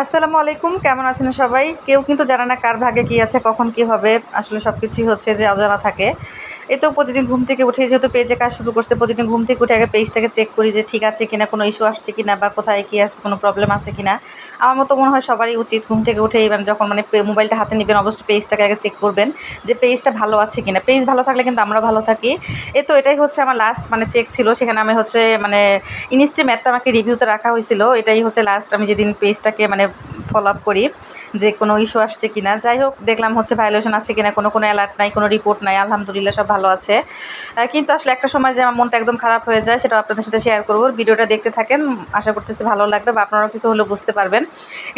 আসসালামু আলাইকুম, কেমন আছেন সবাই? কেউ কিন্তু জানে না কার ভাগে কী আছে, কখন কি হবে। আসলে সব কিছুই হচ্ছে যে অজানা থাকে। এ তো প্রতিদিন ঘুম থেকে উঠে যেহেতু পেজে কাজ শুরু করছে, প্রতিদিন ঘুম থেকে উঠে আগে পেজটাকে চেক করি যে ঠিক আছে কিনা, কোনো ইস্যু আসছে কিনা বা কোথায় কী আসছে কোনো প্রবলেম আছে কিনা। আমার মতো মনে হয় সবারই উচিত ঘুম থেকে উঠে মানে যখন মানে মোবাইলটা হাতে নেবেন, অবশ্যই পেজটাকে আগে চেক করবেন যে পেজটা ভালো আছে কিনা। পেজ ভালো থাকলে কিন্তু আমরা ভালো থাকি। এ তো এটাই হচ্ছে আমার লাস্ট মানে চেক ছিল, সেখানে আমি হচ্ছে মানে ইনস্টি আমাকে রিভিউতে রাখা হয়েছিল। এটাই হচ্ছে লাস্ট আমি যেদিন পেজটাকে মানে pone ফলো আপ করি যে কোনো ইস্যু আসছে কিনা। যাই হোক, দেখলাম হচ্ছে ভায়োলেশন আছে কিনা, কোনো কোনো অ্যালার্ট নাই, কোনো রিপোর্ট নাই, আলহামদুলিল্লাহ সব ভালো আছে। কিন্তু আসলে একটা সময় যে আমার মনটা একদম খারাপ হয়ে যায় সেটা আপনাদের সাথে শেয়ার করব। ভিডিওটা দেখতে থাকেন, আশা করতেছি ভালো লাগবে বা আপনারাও কিছু হলেও বুঝতে পারবেন।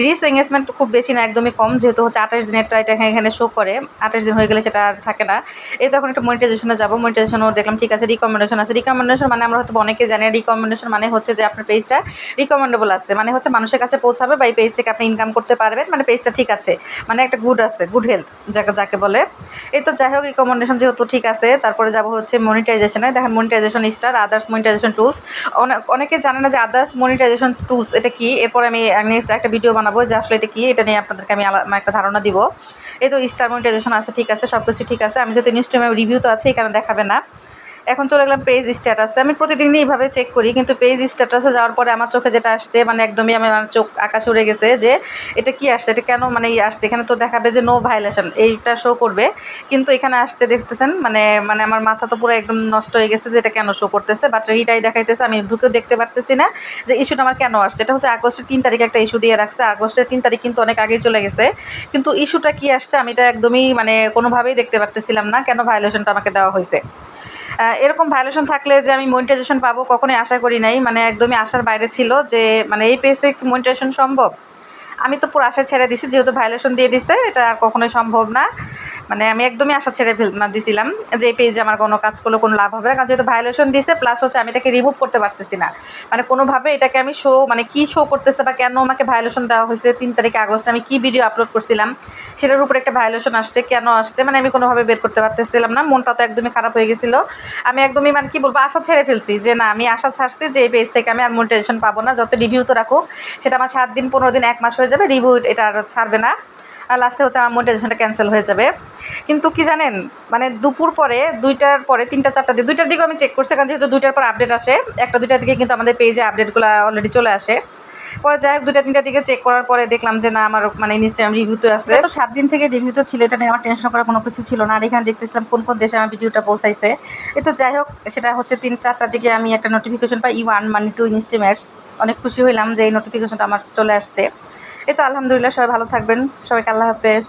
রিস এঙ্গেজমেন্ট খুব বেশি না, একদমই কম, যেহেতু হচ্ছে আঠাশ দিনেরটা এটা এখানে শো করে, আঠাশ দিন হয়ে গেলে সেটা আর থাকে না। এই তখন একটু মনিটাইজেশনে যাব মনিটাইজেশনও দেখলাম ঠিক আছে রিকমেন্ডেশন আছে। রিকমেন্ডেশন মানে আমরা হয়তো অনেকে জানি রিকমেন্ডেশন মানে হচ্ছে যে আপনার পেজটা রিকমেন্ডেবল আছে মানে হচ্ছে মানুষের কাছে পৌঁছাবে বা এই পেজ থেকে আপনি ইনকাম করতে পারবেন মানে পেজটা ঠিক আছে। মানে একটা গুড আছে গুড হেলথ যাকে যাকে বলে। এই তো যাই হোক রিকমেন্ডেশন যেহেতু ঠিক আছে, তারপরে যাব হচ্ছে মনিটাইজেশনে দেখেন monetization star others monetization tools অনেক অনেকে জানে না যে আদার্স মনিটাইজেশন টুলস এটা কি? এরপর আমি নেক্সট একটা ভিডিও বানাবো যে আসলে এটা কি? এটা নিয়ে আপনাদেরকে আমি আলা- আমার একটা ধারণা দিব। এই তো স্টার মনিটাইজেশন আছে, ঠিক আছে সব কিছু ঠিক আছে। আমি যেহেতু ইনস্টাগ্রামে রিভিউ তো আছে এখানে দেখাবে না। এখন চলে গেলাম পেজ স্ট্যাটাসে আমি প্রতিদিনই এইভাবে চেক করি, কিন্তু পেজ স্ট্যাটাসে যাওয়ার পরে আমার চোখে যেটা আসছে মানে একদমই আমার চোখ আকাশ উড়ে গেছে যে এটা কি আসছে, এটা কেন মানে এই আসছে? এখানে তো দেখাবে যে নো ভাইলেশন এইটা শো করবে। কিন্তু এখানে আসছে, দেখতেছেন মানে মানে আমার মাথা তো পুরো একদম নষ্ট হয়ে গেছে যে এটা কেন শো করতেছে বাট এইটাই দেখাইতেছে, আমি ঢুকেও দেখতে পারতেছি না যে ইস্যুটা আমার কেন আসছে। এটা হচ্ছে আগস্টের তিন তারিখে একটা ইস্যু দিয়ে রাখছে। আগস্টের তিন তারিখ কিন্তু অনেক আগেই চলে গেছে। কিন্তু ইস্যুটা কি আসছে, আমি এটা একদমই মানে কোনোভাবেই দেখতে পারতেছিলাম না কেন ভায়োলেশনটা আমাকে দেওয়া হয়েছে। এরকম ভায়োলেশন থাকলে যে আমি মনিটাইজেশন পাবো কখনোই আশা করি নাই। মানে একদমই আশার বাইরে ছিল যে মানে এই পেজ মনিটাইজেশন সম্ভব? আমি তো পুরো আশা ছেড়ে দিছি, যেহেতু ভায়োলেশন দিয়ে দিছে, এটা আর কখনোই সম্ভব না। মানে আমি একদমই আশা ছেড়ে ফেল মানে দিছিলাম যে এই পেজে আমার কোনো কাজ করলে কোনো লাভ হবে না। কারণ যেহেতু ভায়োলেশন দিছে প্লাস হচ্ছে আমি এটাকে রিমুভ করতে পারতেছি না। মানে কোনোভাবে এটাকে আমি শো মানে কি শো করতেছে বা কেন আমাকে ভায়োলেশন দেওয়া হয়েছে তিন তারিখে আগস্ট আমি কি ভিডিও আপলোড করছিলাম, সেটার উপর একটা ভায়োলেশন আসছে, কেন আসছে মানে আমি কোনোভাবে বের করতে পারতেছিলাম না। মনটা তো একদমই খারাপ হয়ে গেছিল। আমি একদমই মানে কি বলব, আশা ছেড়ে ফেলছি যে না, আমি আশা ছাড়ছি যে এই পেজ থেকে আমি আর মনিটাইজেশন পাবো না। যত রিভিউ তো রাখুক সেটা আমার সাত দিন, পনেরো দিন, এক মাস হয়ে যাবে রিভিউ এটা আর ছাড়বে না। আর লাস্টে হচ্ছে আমার মোটিভেশনটা ক্যান্সেল হয়ে যাবে। কিন্তু কি জানেন মানে দুপুর পরে, দুইটার পরে, তিনটা, চারটা দিয়ে দুইটার দিকে আমি চেক করছি, কারণ যেহেতু দুইটার পর আপডেট আসে, একটা দুইটার দিকে কিন্তু আমাদের পেজে আপডেটগুলো অলরেডি চলে আসে। পরে যাই হোক দুটা তিনটা দিকে চেক করার পরে দেখলাম যে না, আমার মানে ইনস্টাগ্রাম রিভিউতে আছে। তো সাত দিন থেকে রিভিউতে ছিল, এটা নিয়ে আমার টেনশন করার কোনো কিছু ছিল না। আর এখানে দেখতেছিলাম কোন কোন দেশে আমার ভিডিওটা পৌঁছাইছে। তো যাই হোক, সেটা হচ্ছে তিন, চারটার দিকে আমি একটা নোটিফিকেশন পাই ইউয়ান মানি টু ইনস্টিমেটস অনেক খুশি হইলাম যে এই নোটিফিকেশনটা আমার চলে আসছে। এ তো আলহামদুলিল্লাহ, সবাই ভালো থাকবেন। সবাইকে আল্লাহ হাফেজ।